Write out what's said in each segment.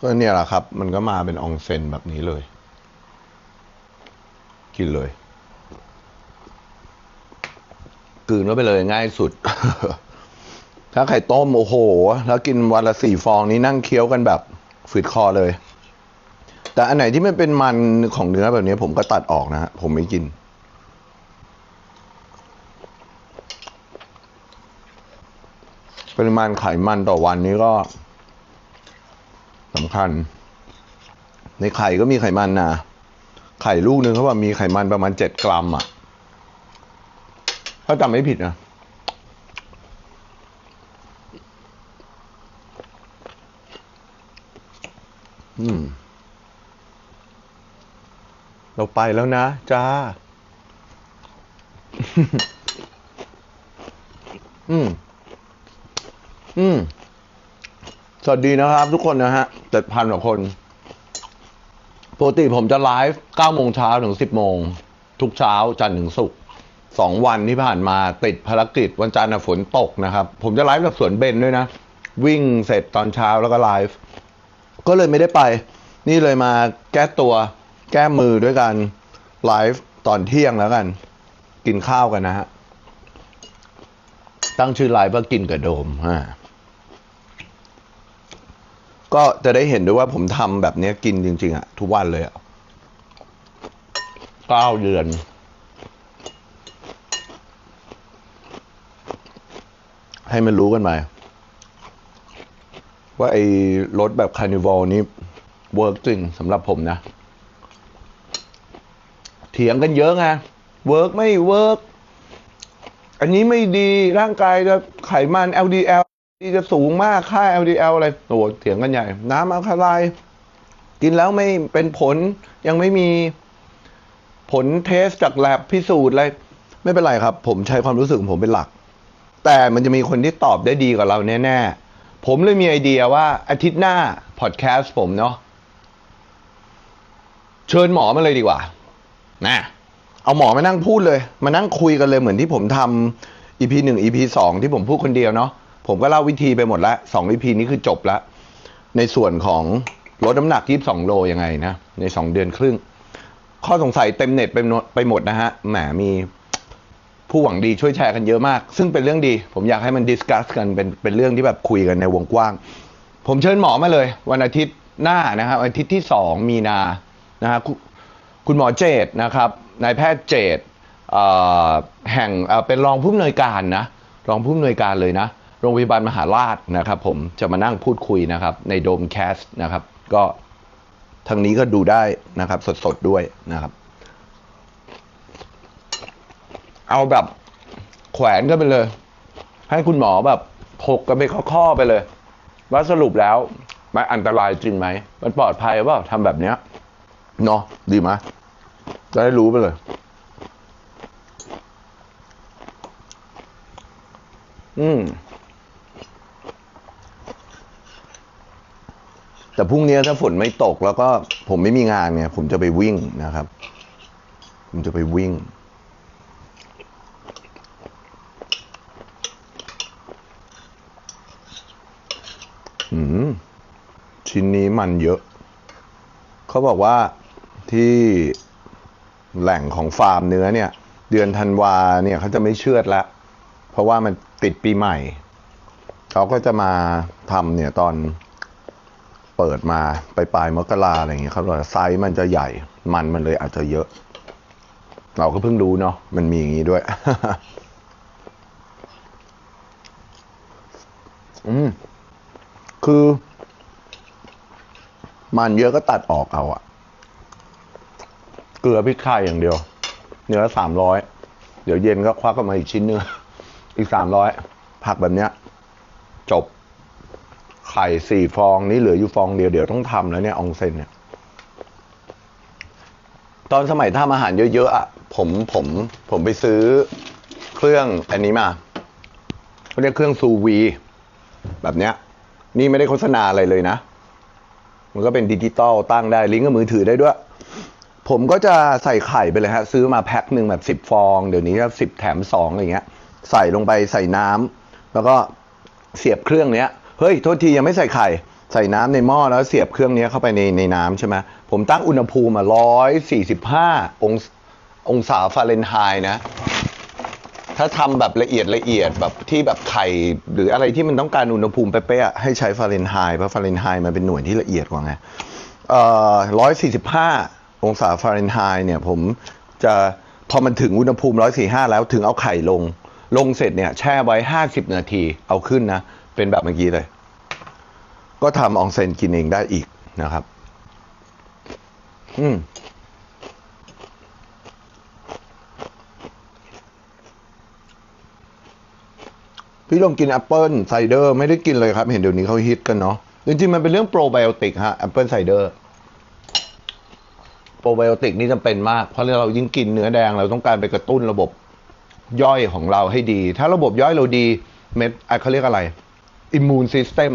ก็เนี่ยแหละครับ มันก็มาเป็นองเซนแบบนี้เลย กินเลยกืนเข้ไปเลยง่ายสุด ถ้าไข่ต้มโอ้โห แล้วกินวันละสี่ฟองนี้นั่งเคี้ยวกันแบบฝืดคอเลย แต่อันไหนที่มันเป็นมันของเนื้อแบบนี้ผมก็ตัดออกนะฮะผมไม่กิน ปริมาณไขมันต่อวันนี้ก็ สำคัญ ในไข่ก็มีไขมันนะไข่ลูกหนึ่งเขาว่ามีไขมันประมาณเจ็ดกรัมอะ ถ้าจำไม่ผิดนะอืม เราไปแล้วนะ จ้า อืม อืม สวัสดีนะครับทุกคนนะฮะเจ็ดพันกว่าคนปกติผมจะไลฟ์เก้าโมงเช้าถึงสิบโมง ทุกเช้าจันทร์ถึงศุกร์สองวันที่ผ่านมาติดภารกิจวันจันทร์ฝนตกนะครับ ผมจะไลฟ์กับสวนเบนด้วยนะ วิ่งเสร็จตอนเช้าแล้วก็ไลฟ์ก็เลยไม่ได้ไป นี่เลยมาแก้ตัวแก้มือด้วยการไลฟ์ตอนเที่ยงแล้วกัน กินข้าวกันนะฮะตั้งชื่อไลฟ์ว่ากินกับโดมฮะ ก็จะได้เห็นด้วยว่าผมทำแบบนี้กินจริง ๆอะทุกวันเลยอะเก้าเดือน ให้มันรู้กันไปว่าไอ้รถแบบคาร์นิวัลนี้เวิร์กจริงสำหรับผมนะ เถียงกันเยอะไงเวิร์กไม่เวิร์กอันนี้ไม่ดีร่างกายจะไขมัน LDL จะสูงมากค่า LDL อะไรโอ้เถียงกันใหญ่ น้ำอัลคาไลกินแล้วไม่เป็นผลยังไม่มีผลเทสจากแลบพิสูจน์อะไร ไม่เป็นไรครับ ผมใช้ความรู้สึกของผมเป็นหลัก แต่มันจะมีคนที่ตอบได้ดีกว่าเราแน่ ๆ ผมเลยมีไอเดียว่าอาทิตย์หน้า พอดแคสต์ผมเนาะเชิญหมอมาเลยดีกว่านะเอาหมอมานั่งพูดเลย มานั่งคุยกันเลยเหมือนที่ผมทำ EP หนึ่ง EP สองที่ผมพูดคนเดียวเนาะ ผมก็เล่าวิธีไปหมดแล้วสอง EP นี้คือจบแล้วในส่วนของลดน้ำหนัก22โลยังไงนะ ใน2เดือนครึ่ง ข้อสงสัยเต็มเน็ตไปหมดไปหมดนะฮะแหมมีผู้หวังดีช่วยแชร์กันเยอะมาก ซึ่งเป็นเรื่องดี ผมอยากให้มันดิสคัสกันเป็นเป็นเรื่องที่แบบคุยกันในวงกว้าง ผมเชิญหมอมาเลย วันอาทิตย์หน้านะครับอาทิตย์ที่ 2 มีนานะฮะคุณหมอเจตนะครับนายแพทย์เจตแห่งเเป็นรองผู้อำนวยการนะรองผู้อำนวยการเลยนะ โรงพยาบาลมหาราชนะครับ ผมจะมานั่งพูดคุยนะครับ ในโดมแคสนะครับ ก็ทางนี้ก็ดูได้นะครับ สดๆด้วยนะครับ เอาแบบแขวนกันไปเลย ให้คุณหมอแบบถกกันไปข้อๆไปเลย ว่าสรุปแล้วมันอันตรายจริงไหม มันปลอดภัยเปล่าทำแบบเนี้ยเนาะดีไหมจะได้รู้ไปเลย อืม แต่พรุ่งนี้ถ้าฝนไม่ตกแล้วก็ผมไม่มีงานเนี่ยผมจะไปวิ่งนะครับ ผมจะไปวิ่ง อืมชิ้นนี้มันเยอะ เขาบอกว่าที่แหล่งของฟาร์มเนื้อเนี่ย เดือนธันวาเนี่ยเขาจะไม่เชือดละ เพราะว่ามันติดปีใหม่ เขาก็จะมาทำเนี่ยตอน เปิดมาไปปลายมกราอะไรอย่างเงี้ยเขาบอกว่าไซส์มันจะใหญ่ มันมันเลยอาจจะเยอะ เราก็เพิ่งรู้เนาะมันมีอย่างนี้ด้วย อืมคือ มันเยอะก็ตัดออกเอาอะเกลือพริกไทยอย่างเดียว เนื้อสามร้อยเดี๋ยวเย็นก็ควักออกมาอีกชิ้นเนื้ออีกสามร้อยผักแบบเนี้ย จบ ข่สี่ฟองนี่เหลืออยู่ฟองเดียวเดี๋ยวต้องทำแล้วเนี่ยองเซนเนี่ย ตอนสมัยทำอาหารเยอะๆอะผมผมผมไปซื้อเครื่องอันนี้มาเขาเรียกเครื่องซูวี แบบเนี้ย นี่ไม่ได้โฆษณาอะไรเลยนะ มันก็เป็นดิจิตอลตั้งได้ลิงก์กับมือถือได้ด้วย ผมก็จะใส่ไข่ไปเลยฮะ ซื้อมาแพ็คหนึ่งแบบสิบฟอง เดี๋ยวนี้ก็สิบแถมสองอะไรเงี้ย ใส่ลงไปใส่น้ำแล้วก็เสียบเครื่องเนี้ย เฮ้ย โทษทียังไม่ใส่ไข่ ใส่น้ำในหม้อแล้วเสียบเครื่องนี้เข้าไปในในน้ำใช่ไหมผมตั้งอุณหภูมิมาร้อยสี่สิบห้าองศองศาฟาเรนไฮต์นะ ถ้าทำแบบละเอียดละเอียดแบบที่แบบไข่หรืออะไรที่มันต้องการอุณหภูมิเป๊ะๆให้ใช้ฟาเรนไฮต์เพราะฟาเรนไฮต์มันเป็นหน่วยที่ละเอียดกว่าไงเอ่อร้อยสี่สิบห้าองศาฟาเรนไฮต์เนี่ยผมจะพอมันถึงอุณหภูมิร้อยสี่ห้าแล้วถึงเอาไข่ลง ลงเสร็จเนี่ยแช่ไว้ห้าสิบนาที เอาขึ้นนะ เป็นแบบเมื่อกี้เลย ก็ทำอองเซนกินเองได้อีกนะครับ อืมพี่ลองกินแอปเปิลไซเดอร์ไม่ได้กินเลยครับ เห็นเดี๋ยวนี้เขาฮิตกันเนาะจริงๆ มันเป็นเรื่องโปรไบโอติกฮะแอปเปิลไซเดอร์โปรไบโอติกนี่จำเป็นมาก เพราะเรายิ่งกินเนื้อแดงเราต้องการไปกระตุ้นระบบย่อยของเราให้ดี ถ้าระบบย่อยเราดีเม็ดเขาเรียกอะไร อิมมูนซิสเต็ม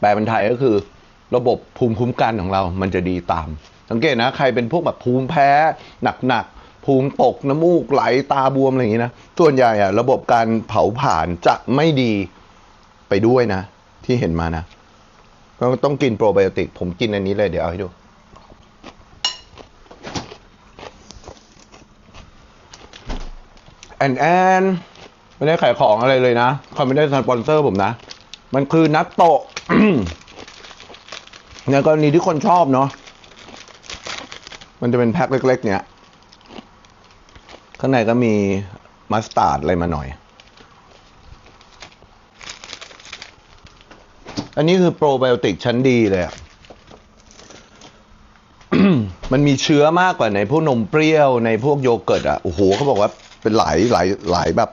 แปลเป็นไทยก็คือ ระบบภูมิคุ้มกันของเรา มันจะดีตาม สังเกตนะ ใครเป็นพวกแบบภูมิแพ้หนักๆ ภูมิตกน้ำมูกไหลตาบวมอะไรอย่างนี้นะ ส่วนใหญ่อะระบบการเผาผลาญจะไม่ดีไปด้วยนะ ที่เห็นมานะ ก็ต้องกินโปรไบโอติก ผมกินอันนี้เลยเดี๋ยวเอาให้ดูแอนแอน ไม่ได้ขายของอะไรเลยนะเขาไม่ได้สปอนเซอร์ผมนะ มันคือนัตโตะในกรณีที่คนชอบเนาะมันจะเป็นแพ็คเล็ก ๆ เนี่ย ข้างในก็มีมัสตาร์ดอะไรมาหน่อย อันนี้คือโปรไบโอติกชั้นดีเลยอะมันมีเชื้อมากกว่าในพวกนมเปรี้ยวในพวกโยเกิร์ตอะโอ้โหเขาบอกว่าเป็นหลายหลายหลายแบบ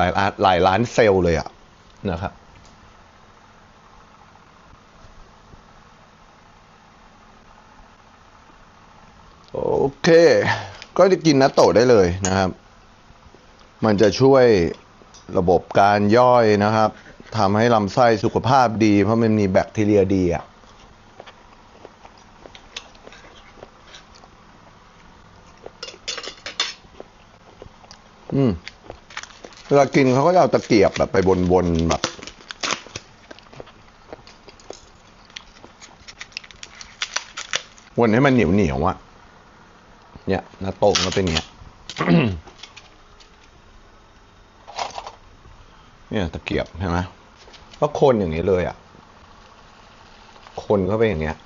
หลายล้านหลายล้านเซลล์เลยอะนะครับโอเค ก็จะกินนัตโตะได้เลยนะครับ มันจะช่วยระบบการย่อยนะครับทำให้ลำไส้สุขภาพดี เพราะมันมีแบคทีเรียดีอะอืม เวลากินเขาก็จะเอาตะเกียบแบบไปบนๆแบบวนให้มันเหนียวเหนียวอะเนี่ยนาโต้ก็เป็นเนี้ยเนี่ยตะเกียบใช่ไหมก็คนอย่างนี้เลยอะคนเข้าไปอย่างเงี้ย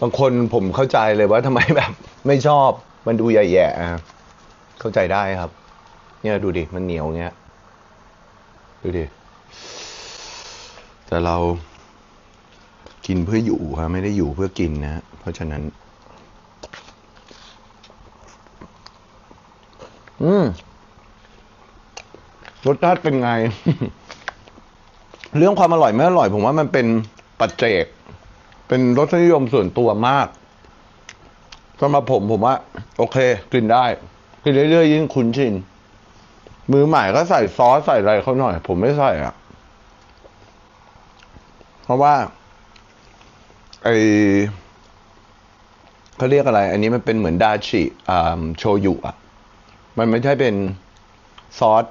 บางคนผมเข้าใจเลยว่าทำไมแบบ ไม่ชอบมันดูแย่ๆอะเข้าใจได้ครับ เนี่ยดูดิมันเหนียวเงี้ยดูดิแต่เรากินเพื่ออยู่ครับไม่ได้อยู่เพื่อกินนะเพราะฉะนั้น อืมรสชาติเป็นไง เรื่องความอร่อยไม่อร่อย ผมว่ามันเป็นปัจเจก เป็นรสนิยมส่วนตัวมากสำหรับผมผมว่า โอเค กินได้ กินเรื่อยๆยิ่งคุ้นชิน มือใหม่ก็ใส่ซอสใส่อะไรเขาหน่อย ผมไม่ใส่อะเพราะว่า ไอเขาเรียกอะไร อันนี้มันเป็นเหมือนดาชิอ่าโชยุอะ มันไม่ใช่เป็นซอส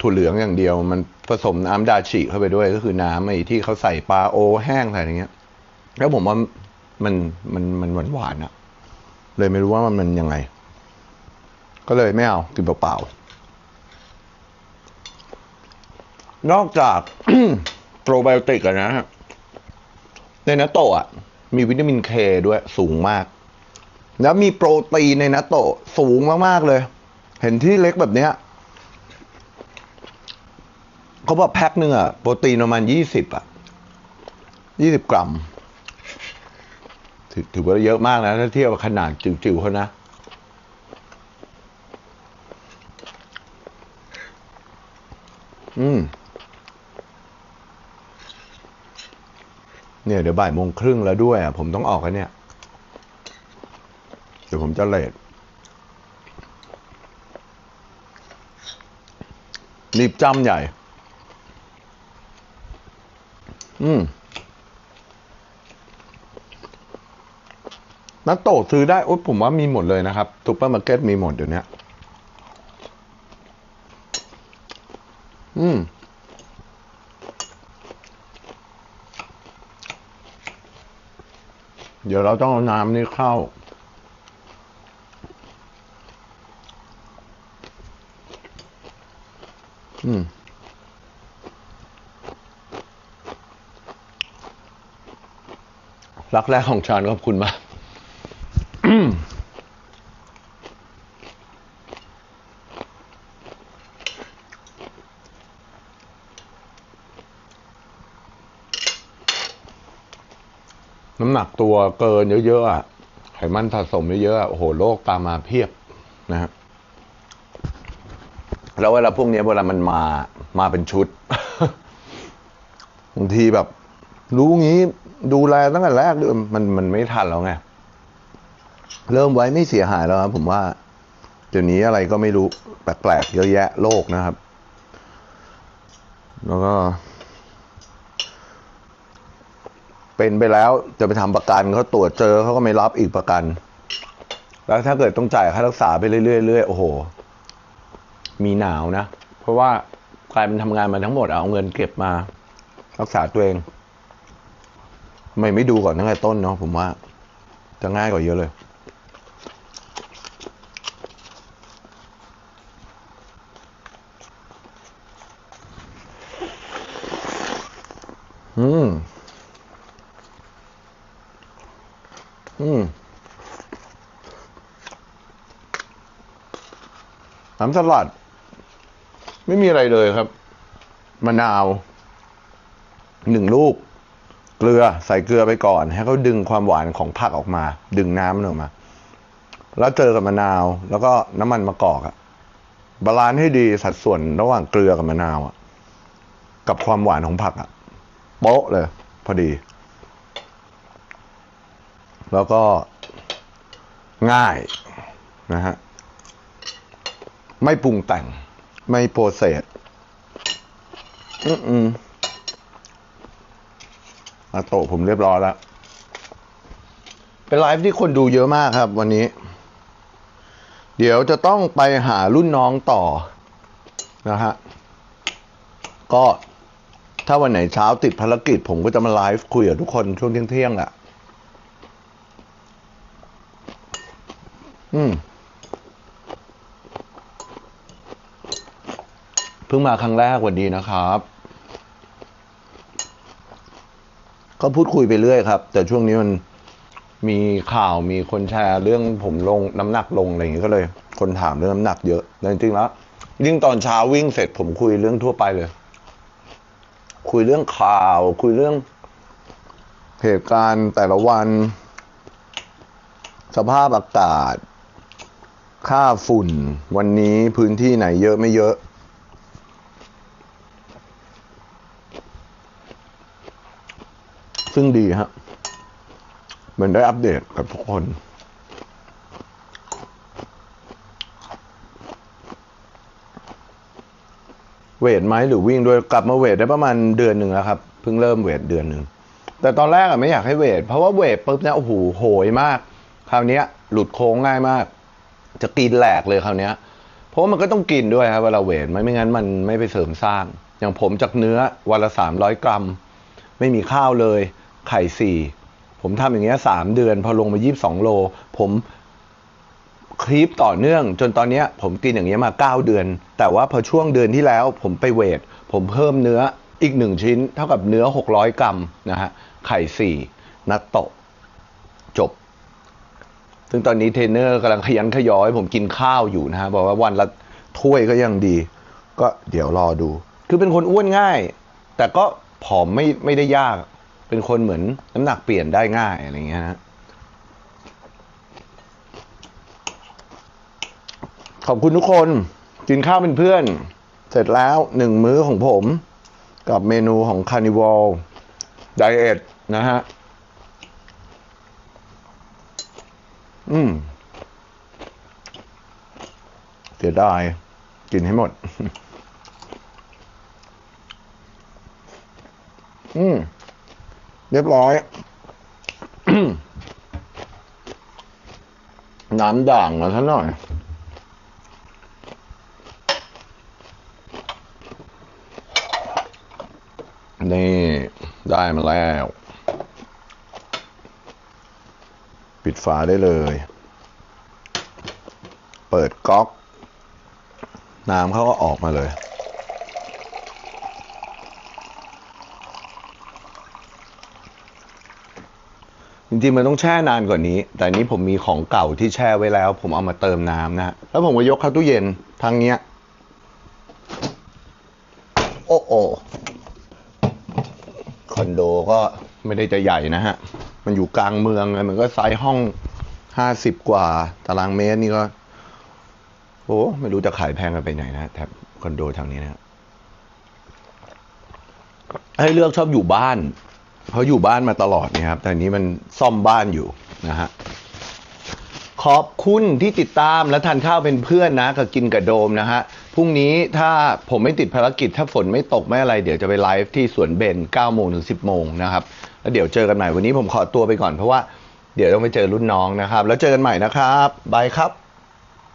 ถั่วเหลืองอย่างเดียว มันผสมน้ำดาชิเข้าไปด้วย ก็คือน้ำไอ้ที่เขาใส่ปลาโอแห้งใส่อะไรเงี้ย แล้วผมว่ามันมันมันหวานหวานๆอะเลยไม่รู้ว่ามันมันยังไง ก็เลยไม่เอากินเปล่าๆ นอกจากโปรไบโอติกอะนะในนัตโตะมีวิตามินเคด้วยสูงมาก แล้วมีโปรตีนในนัตโตะสูงมากๆเลย เห็นที่เล็กแบบเนี้ยเขาบอกแพ็คหนึ่งอะโปรตีนประมาณยี่สิบอะยี่สิบกรัม ถือถือว่าเยอะมากนะ ถ้าเทียบกับขนาดจิ๋วๆเขานะ อืม เนี่ยเดี๋ยวบ่ายโมงครึ่งแล้วด้วยอะ ผมต้องออกแล้วเนี่ย เดี๋ยวผมจะเลทรีบจำใหญ่ อืมนัตโตะซื้อได้โอ๊ยผมว่ามีหมดเลยนะครับซุปเปอร์มาร์เก็ตมีหมดเดี๋ยวนี้ อืมเดี๋ยวเราต้องเอาน้ำนี่เข้า อืม รักแรกของฉันขอบคุณมาก นักตัวเกินเยอะๆอะไขมันสะสมเยอะๆโอ้โหโรคตามมาเพียบนะฮะแล้วเวลาพวกนี้เวลามันมามาเป็นชุดบางทีแบบ รู้งี้ดูแลตั้งแต่แรกเลยมันมันไม่ทันแล้วไงเริ่มไว้ไม่เสียหายแล้วครับผมว่าเดี๋ยวนี้อะไรก็ไม่รู้แปลกๆเยอะแยะโลกนะครับ แล้วก็ เป็นไปแล้วจะไปทำประกันเขาตรวจเจอเขาก็ไม่รับอีกประกัน แล้วถ้าเกิดต้องจ่ายค่ารักษาไปเรื่อยๆโอ้โห มีหนาวนะ เพราะว่ากลายเป็นทำงานมาทั้งหมดเอาเงินเก็บมา รักษาตัวเองไม่ไม่ดูก่อนตั้งแต่ต้นเนาะผมว่า จะง่ายกว่าเยอะเลย อืม อืมน้ำสลัด ไม่มีอะไรเลยครับ มะนาวหนึ่งลูก เกลือใส่เกลือไปก่อน ให้เขาดึงความหวานของผักออกมา ดึงน้ำมันออกมา แล้วเจอกับมะนาว แล้วก็น้ำมันมะกอกอะบาลานซ์ให้ดีสัดส่วนระหว่างเกลือกับมะนาวอะกับความหวานของผักอะโป๊ะเลย พอดี แล้วก็ง่ายนะฮะ ไม่ปรุงแต่ง ไม่โปรเซสอืมอาโตผมเรียบร้อยแล้ว เป็นไลฟ์ที่คนดูเยอะมากครับวันนี้ เดี๋ยวจะต้องไปหารุ่นน้องต่อนะฮะ ก็ถ้าวันไหนเช้าติดภารกิจผมก็จะมาไลฟ์คุยกับทุกคนช่วงเที่ยงๆแหละ อืมเพิ่งมาครั้งแรกวันดีนะครับ ก็พูดคุยไปเรื่อยครับ แต่ช่วงนี้มันมีข่าวมีคนแชร์เรื่องผมลงน้ำหนักลงอะไรอย่างเงี้ก็เลย คนถามเรื่องน้ำหนักเยอะแต่จริงๆแล้วยิ่งตอนเช้าวิ่งเสร็จผมคุยเรื่องทั่วไปเลย คุยเรื่องข่าว คุยเรื่องเหตุการณ์แต่ละวัน สภาพอากาศ ค่าฝุ่นวันนี้พื้นที่ไหนเยอะไม่เยอะ ซึ่งดีฮะเหมือนได้อัปเดตกับทุกคนเวทไหมหรือวิ่งด้วยกลับมาเวทได้ประมาณเดือนหนึ่งแล้วครับเพิ่งเริ่มเวทเดือนหนึ่งแต่ตอนแรกอะไม่อยากให้เวท เพราะว่าเวทปุ๊บเนี่ยโอ้โหโหยมาก คราวนี้หลุดโค้งง่ายมาก จะกินแหลกเลยคราวนี้ย เพราะมันก็ต้องกินด้วยครับเวลาเวทไม่ไม่งั้นมันไม่ไปเสริมสร้าง อย่างผมจากเนื้อวันละสามร้อยกรัม ไม่มีข้าวเลย ไข่สี่ผมทำอย่างเงี้ยสามเดือน พอลงมายี่สิบสองโล ผมคลิปต่อเนื่อง จนตอนนี้ผมกินอย่างเงี้ยมาเก้าเดือน แต่ว่าพอช่วงเดือนที่แล้ว ผมไปเวท ผมเพิ่มเนื้ออีกหนึ่งชิ้น เท่ากับเนื้อหกร้อยกรัมนะฮะไข่สี่นัตโตะ ซึ่งตอนนี้เทรนเนอร์กำลังขยันขยอให้ผมกินข้าวอยู่นะฮะบอกว่าวันละถ้วยก็ยังดี ก็เดี๋ยวรอดู คือเป็นคนอ้วนง่าย แต่ก็ผอมไม่ไม่ได้ยาก เป็นคนเหมือนน้ำหนักเปลี่ยนได้ง่ายอะไรเงี้ยฮะขอบคุณทุกคนกินข้าวเป็นเพื่อน เสร็จแล้วหนึ่งมื้อของผม กับเมนูของ Carnival Diet นะฮะ อืมเสียดาย กินให้หมด อืม เรียบร้อย น้ำด่างมาท่าหน่อย นี่ ได้มาแล้ว ปิดฝาได้เลย เปิดก๊อก น้ำเขาก็ออกมาเลยจริงๆมันต้องแช่นานกว่านี้ แต่นี้ผมมีของเก่าที่แช่ไว้แล้ว ผมเอามาเติมน้ำนะฮะแล้วผมก็ยกเข้าตู้เย็นทางเนี้ย โอ้โอคอนโดก็ไม่ได้จะใหญ่นะฮะ มันอยู่กลางเมืองไงมันก็ไซส์ห้องห้าสิบกว่า ตารางเมตรนี่ก็โอ้ไม่รู้จะขายแพงกันไปไหนนะแถบคอนโดทางนี้นะให้เลือกชอบอยู่บ้าน เพราะอยู่บ้านมาตลอดเนี่ยครับ แต่อันนี้มันซ่อมบ้านอยู่นะฮะขอบคุณที่ติดตามและทานข้าวเป็นเพื่อนนะกับกินกับโดมนะฮะพรุ่งนี้ถ้าผมไม่ติดภารกิจถ้าฝนไม่ตกไม่อะไร เดี๋ยวจะไปไลฟ์ที่สวนเบน9โมงถึง10โมงนะครับ แล้วเดี๋ยวเจอกันใหม่วันนี้ผมขอตัวไปก่อนเพราะว่าเดี๋ยวต้องไปเจอรุ่นน้องนะครับ แล้วเจอกันใหม่นะครับบายครับ